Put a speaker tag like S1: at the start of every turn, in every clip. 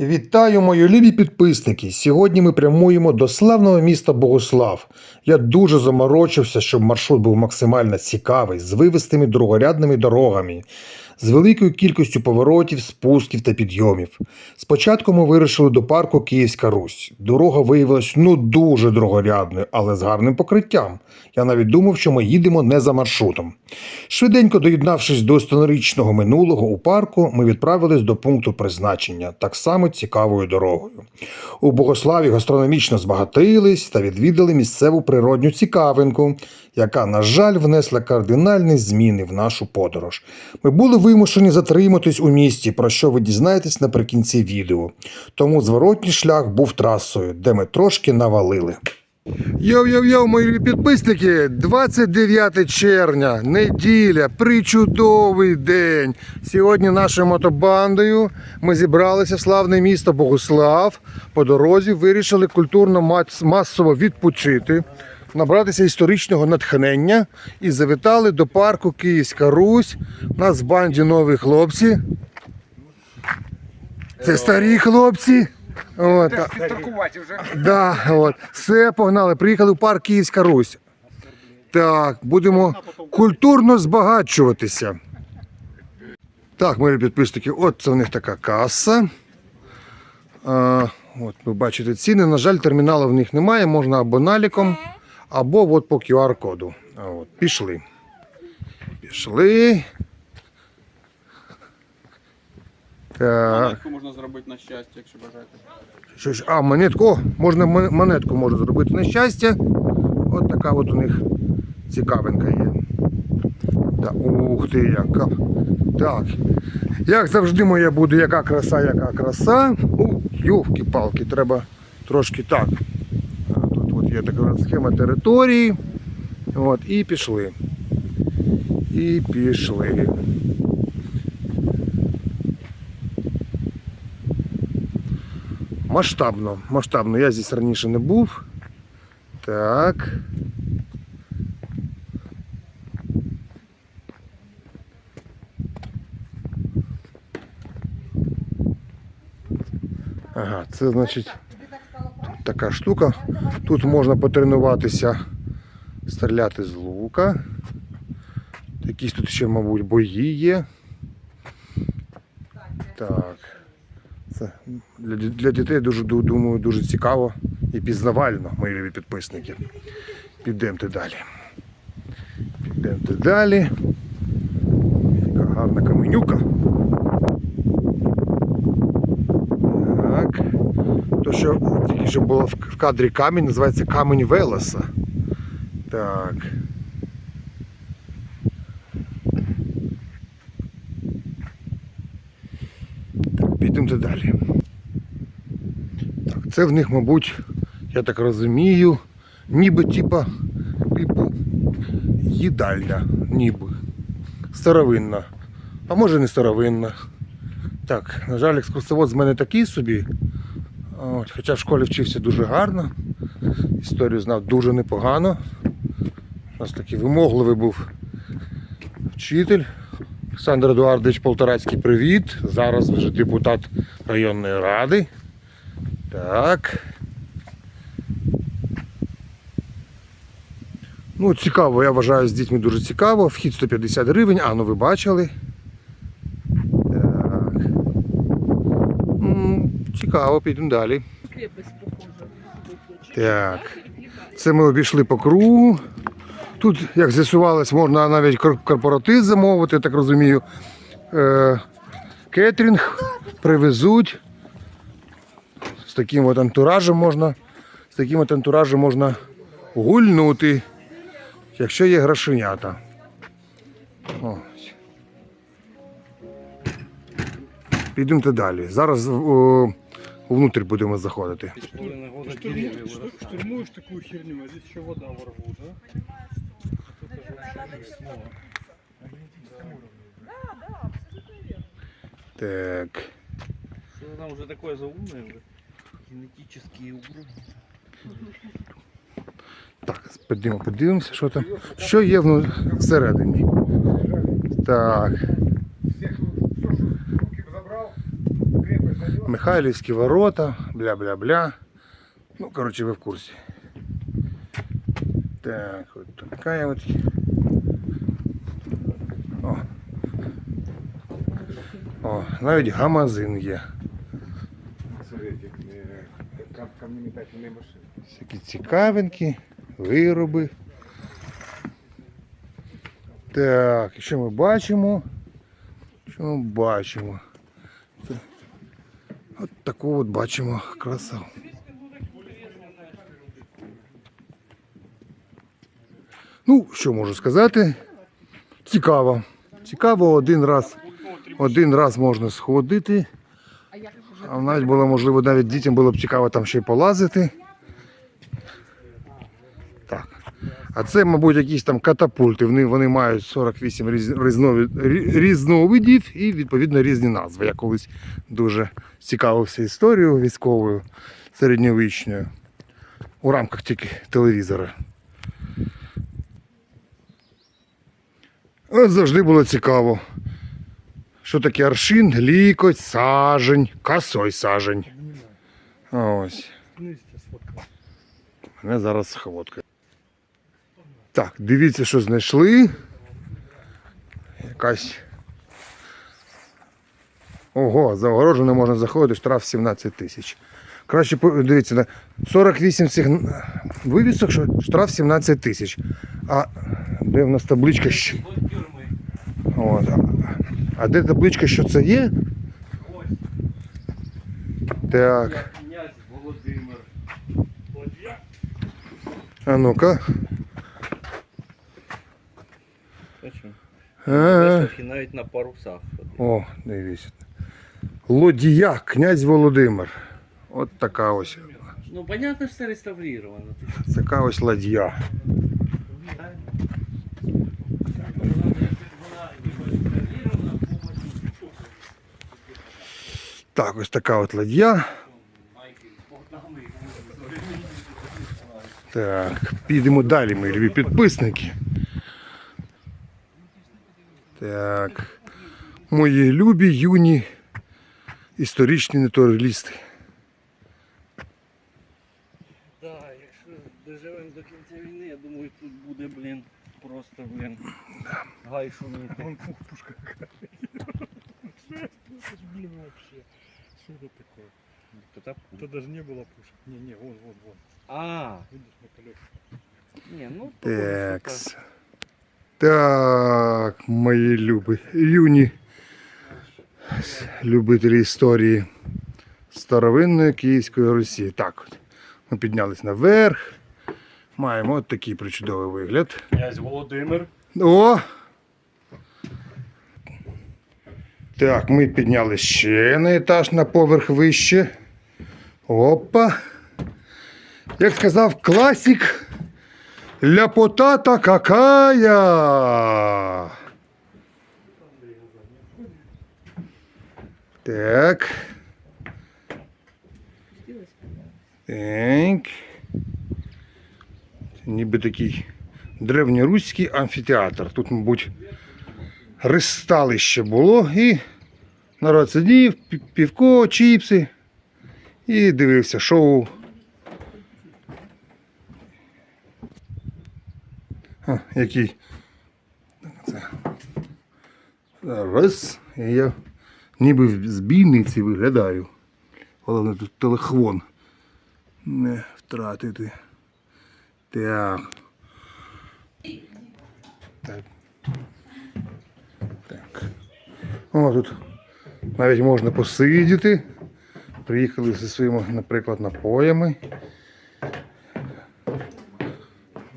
S1: Вітаю, мої любі підписники! Сьогодні ми прямуємо до славного міста Богослав. Я дуже заморочився, щоб маршрут був максимально цікавий, з вивистими другорядними дорогами, з великою кількістю поворотів, спусків та підйомів. Спочатку ми вирушили до парку Київська Русь. Дорога виявилась ну дуже другорядною, але з гарним покриттям. Я навіть думав, що ми їдемо не за маршрутом. Швиденько доєднавшись до сторічного минулого у парку, ми відправились до пункту призначення, так само цікавою дорогою. У Богославі гастрономічно збагатились та відвідали місцеву природню цікавинку, яка, на жаль, внесла кардинальні зміни в нашу подорож. Ми були вимушені затриматись у місті, про що ви дізнаєтесь наприкінці відео. Тому зворотній шлях був трасою, де ми трошки навалили. Йоу-йоу-йоу, мої підписники, 29 червня, неділя, причудовий день. Сьогодні нашою мотобандою ми зібралися в славне місто Богослав. По дорозі вирішили культурно масово відпочити, набратися історичного натхнення і завітали до парку Київська Русь. У нас в банді нові хлопці. Це старі хлопці. От,
S2: Підстрахувати вже.
S1: Да, от. Все, погнали. Приїхали в парк Київська Русь. Так, будемо культурно збагачуватися. Так, мої підписники, от це в них така каса. А, от ви бачите ціни. На жаль, терміналу в них немає, можна або наліком, або от по QR-коду. Пішли. Пішли. Так.
S2: Монетку можна зробити на щастя, якщо бажаєте.
S1: Що ж, а, монетку, можна монетку можна зробити на щастя. От така от у них цікавинка є. Та, ух ти, яка. Так. Як завжди моя буде, яка краса, яка краса. У, Йовки-палки, треба трошки так. Тут от є така схема території. От, і пішли. І пішли. Масштабно, масштабно. Я здесь раніше не був. Так. Ага, це значить така штука. Тут можна потренуватися стріляти з лука. Якісь тут ще, мабуть, бої є. Так. Це для, для дітей дуже думаю, дуже цікаво і пізнавально, мої любі підписники. Підемте далі. Підемте далі. Яка гарна каменюка. Так. То, що тільки що було в кадрі камінь, називається камінь Велеса. Так. Так, далі. Так, це в них, мабуть, я так розумію, ніби типа, типу їдальня, ніби. Старовинна. А може не старовинна. Так, на жаль, екскурсовод з мене такий собі. От, хоча в школі вчився дуже гарно. Історію знав дуже непогано. У нас такий вимогливий був вчитель. Олександр Едуардович Полторацький, привіт. Зараз вже депутат районної ради. Так. Ну, цікаво, я вважаю, з дітьми дуже цікаво. Вхід 150 гривень, а ну ви бачили. Так. М, Цікаво, підемо далі. Так. Це ми обійшли по кругу. Тут, як з'ясувалось, можна навіть кор- корпоратив замовити, так розумію. Е, кетрінг привезуть. З таким от антуражем можна, з таким от антуражем можна гульнути, якщо є грошенята. Підемо далі. Зараз о, внутрь будемо заходити.
S3: Штурмуешь такую херню, а здесь еще вода во рву, да? Же вообще жесть.
S1: Так.
S4: Что там уже такое заумное уже? Генетические уровни.
S1: Так, підемо, подивимося, що там. Що є всередині. Так. Михайлівські ворота, бля-бля-бля. Ну, коротше, ви в курсі. Так, от така от. О, навіть гамазин є.
S5: Смотрите, э, кам- камнеметательные машины.
S1: Всякі цікавинки, вироби. Так, і що ми бачимо? Що ми бачимо? Це... От таку от бачимо красу. Ну, що можу сказати? Цікаво. Цікаво, один раз, один раз можна сходити. А навіть було можливо, навіть дітям було б цікаво там ще й полазити. Так. А це, мабуть, якісь там катапульти. Вони, вони мають 48 різ, різновидів і, відповідно, різні назви. Я колись дуже цікавився історією військовою середньовічною у рамках тільки телевізора. От завжди було цікаво. Що таке аршин, лікоть, сажень, косой сажень. Ось. Мене зараз схватка. Так, дивіться, що знайшли. Якась. Ого, за огорожу не можна заходити, штраф 17 тисяч. Краще дивіться, на 48 цих вивісок, що штраф 17 тисяч. А де в нас табличка?
S4: От.
S1: А- де табличка, що це є?
S4: Ось.
S1: Так,
S4: князь Володимир.
S1: А ну-ка.
S4: Навіть на парусах.
S1: О, дивіться. Лодія, князь Володимир. От така ось.
S4: Ну, понятно, що це реставрировано.
S1: Така ось ладья. Так, ось така от ладья. Так, підемо далі, мої любі підписники. Так. Мої любі юні історичні натуралісти.
S4: Так, якщо доживемо до кінця війни, я думаю, тут буде, блін, просто, блін, гай шуміти.
S3: Вон пушка какая. Это ж, блин, вообще. Что это такое?
S4: То так.
S3: Это даже не было пушек. Не, не, вон, вон, вон.
S4: А,
S3: Видишь, на колесах.
S4: ні, ну,
S1: Так.
S4: похоже, що
S1: Так, мої любі юні любителі історії старовинної Київської Русі. Так от. Ми піднялись наверх. Маємо от такий причудовий вигляд.
S3: Князь Володимир.
S1: О! Так, ми піднялись ще на етаж на поверх вище. Опа. Як сказав класик, ляпота-то какая. Так. Так. Ніби такий древньоруський амфітеатр. Тут, мабуть, ристалище було і народ сидів, півко, чіпси і дивився шоу. А, який. Раз. І я ніби в збійниці виглядаю. Головне тут телехвон не втратити. Так. Так. О, тут навіть можна посидіти. Приїхали зі своїми, наприклад, напоями.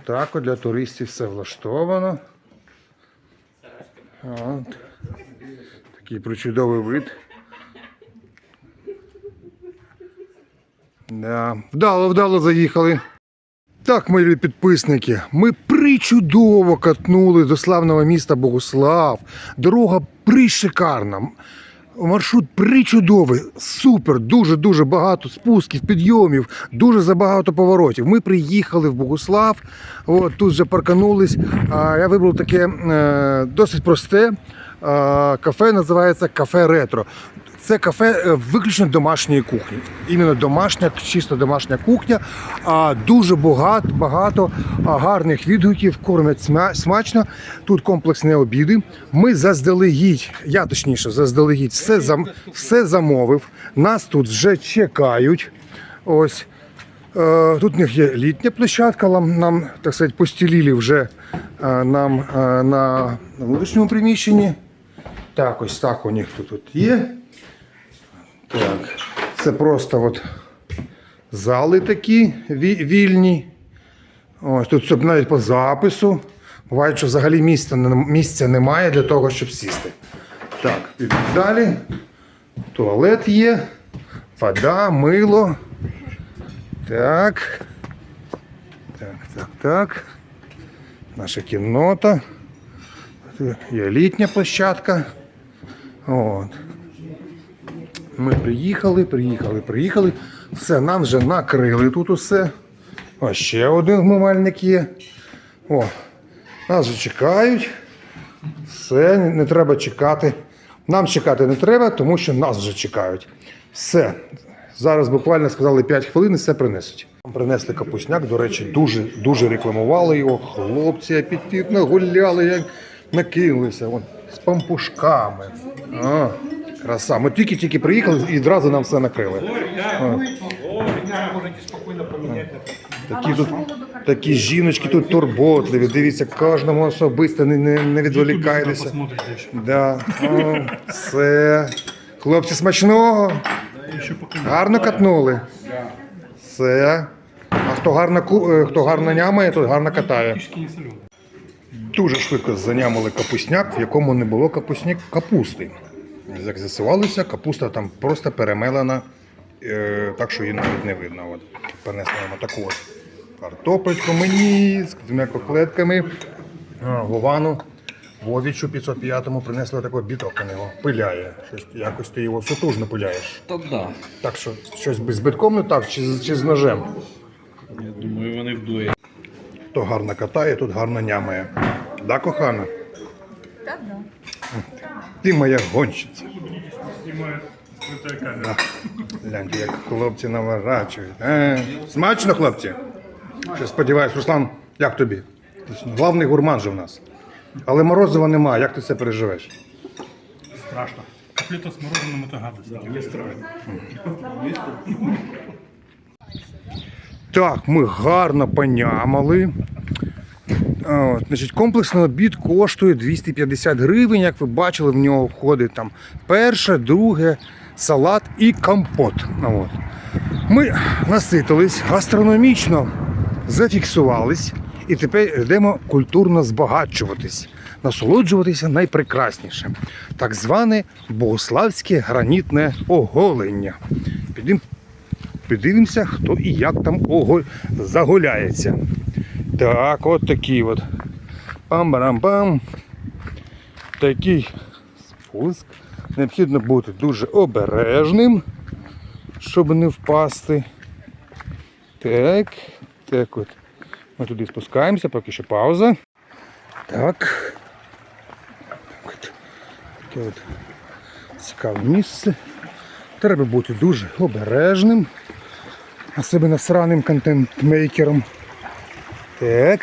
S1: Так, для туристів все влаштовано. От. Такий причудовий вид. Да. Вдало, вдало заїхали. Так, мої підписники, ми причудово катнули до славного міста Богослав. Дорога пришикарна. Маршрут причудовий, супер, дуже-дуже багато спусків, підйомів, дуже забагато поворотів. Ми приїхали в Богослав, от, тут вже парканулись. А, я вибрав таке е, досить просте. Кафе називається кафе Ретро. Це кафе е, виключно домашньої кухні. Іменно домашня, чисто домашня кухня. А дуже багато, багато гарних відгуків, кормять смачно. Тут комплексні обіди. Ми заздалегідь, я точніше, заздалегідь все, зам, все замовив. Нас тут вже чекають. Ось. Е, Тут у них є літня площадка, нам, так сказати, постілили вже е, нам на внутрішньому приміщенні. Так, ось так у них тут є. Так, це просто от зали такі вільні. Ось тут щоб навіть по запису. Буває, що взагалі місця, місця немає для того, щоб сісти. Так, далі. Туалет є, вода, мило. Так. Так, так, так. Наша кіннота. Є літня площадка. От. Ми приїхали, приїхали, приїхали. Все, нам вже накрили тут усе. О, ще один вмивальник є. О, нас вже чекають. Все, не, не треба чекати. Нам чекати не треба, тому що нас вже чекають. Все. Зараз буквально сказали 5 хвилин і все принесуть. Нам принесли капусняк, до речі, дуже, дуже рекламували його. Хлопці апетитно гуляли, як накинулися. Вон, з пампушками. А, краса. Ми тільки-тільки приїхали і одразу нам все накрили. Такі тут такі жіночки тут турботливі. Дивіться, кожному особисто не, не, не відволікайтеся. Да. О, все. Хлопці, смачного. Гарно катнули. Все. А хто гарно, ку- е, хто гарно нямає, той гарно катає. Дуже швидко занямили капусняк, в якому не було капусняк капусти. Як з'ясувалося, капуста там просто перемелена, е, так що її навіть не видно. От. Принесли нам таку от картопельку мені з двома котлетками. Вовану Вовічу 505-му принесли такий біток у нього. Пиляє. Щось, якось ти його сутужно пиляєш.
S4: Та да.
S1: Так що щось без битком не так, чи, з- чи з ножем.
S4: Я думаю, вони вдує.
S1: Хто гарно катає, тут гарно нямає. Да, кохана?
S6: Так, да.
S1: Ти моя гонщиця.
S3: Снимает скрытая камера.
S1: Гляньте, як хлопці наворачують. Е, смачно, хлопці? Ще сподіваюсь, Руслан, як тобі? Ти ж Главний гурман же в нас. Але морозива немає, як ти це переживеш?
S3: Страшно. Котлета с мороженым это гадость. Не страшно.
S1: Так, ми гарно понямали. От, значить, комплексний обід коштує 250 гривень. Як ви бачили, в нього входить там перше, друге, салат і компот. От. Ми наситились, гастрономічно зафіксувались і тепер йдемо культурно збагачуватись, насолоджуватися найпрекраснішим. Так зване богославське гранітне оголення. Підемо Подивимося, хто і як там ого... загуляється. Так, от такий от. Пам-барам-пам. Такий спуск. Необхідно бути дуже обережним, щоб не впасти. Так, так от. Ми туди спускаємося, поки що пауза. Так. Таке от цікаве місце. Треба бути дуже обережним, особливо сраним контент-мейкером. Так.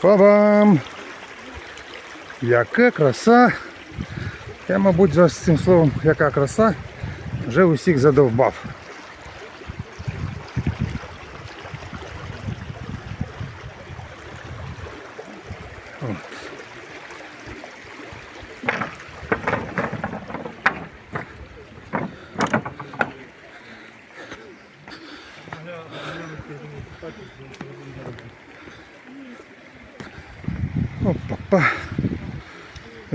S1: Па-бам! Яка краса! Я, мабуть, за цим словом, яка краса, вже усіх задовбав. Опа-па.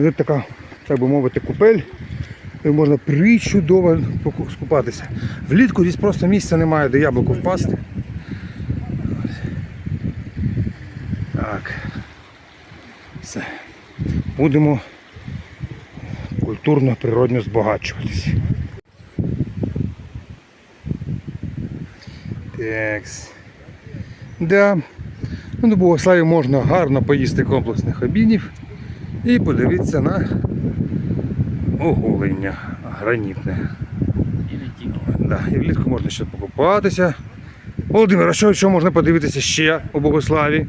S1: Ось така, так би мовити, купель. Де можна причудово скупатися. Влітку десь просто місця немає, де яблуко впасти. Так. Все. Будемо культурно, природньо збагачуватись. Такс. Да. Ну, до Богославі можна гарно поїсти комплексних обідів і подивитися на оголення гранітне.
S4: І.
S1: Да, і влітку можна ще покупатися. Володимир, а що, що можна подивитися ще у Богославі?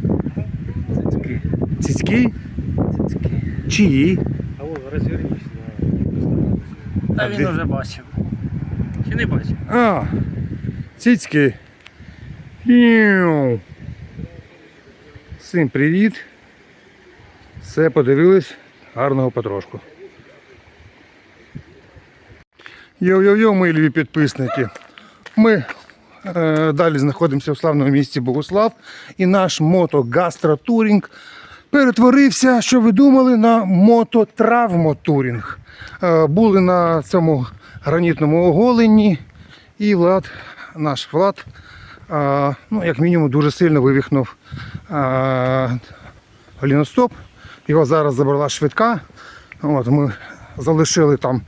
S4: Цицьки.
S1: Цицьки?
S4: Цицьки.
S1: Чиї?
S3: А вон розвернись
S4: Та він вже бачив. Чи не бачив?
S1: А, цицьки. Всім привіт. Все подивились. Гарного потрошку. Йо-йо-йо, мої любі підписники. Ми е, далі знаходимося в славному місті Богослав. І наш мото-гастротурінг перетворився, що ви думали, на мототравмотурінг. Е, були на цьому гранітному оголенні, і Влад, наш Влад, е, ну, як мінімум, дуже сильно вивіхнув е, голіностоп. Його зараз забрала швидка. От, ми залишили там,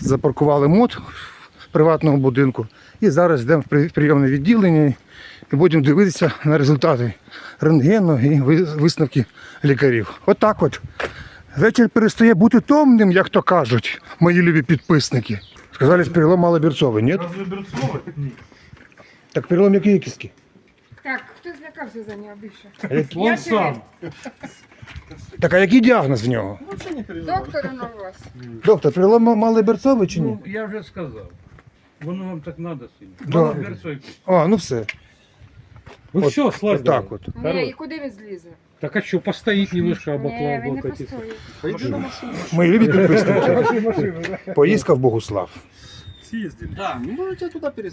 S1: запаркували мод в приватному будинку. І зараз йдемо в прийомне відділення і будемо дивитися на результати рентгену і висновки лікарів. Отак от. Вечір перестає бути томним, як то кажуть, мої любі підписники. Сказали, що перелом малоберцовий, ні? Так перелом який кіски?
S6: Так, хто злякався за нього більше?
S1: Як-
S6: Я сам.
S1: Так а який діагноз в нього?
S6: Доктора на вас.
S1: Доктор, перелом малоберцовий чи ні?
S3: Ну, я вже сказав. Воно вам так треба сильно.
S1: Да.
S3: Берцойки.
S1: А, ну все.
S3: Ну
S1: От-
S3: все, слазь.
S1: Так от.
S6: Ні, і куди він злізе?
S3: Так а що, постоїть немножко
S6: Ні,
S3: облако
S6: він не
S3: облокотиться.
S6: постоїть.
S1: Мої любі підписники. Поїздка в Богуслав.
S2: Да, ну можете туда пересадить.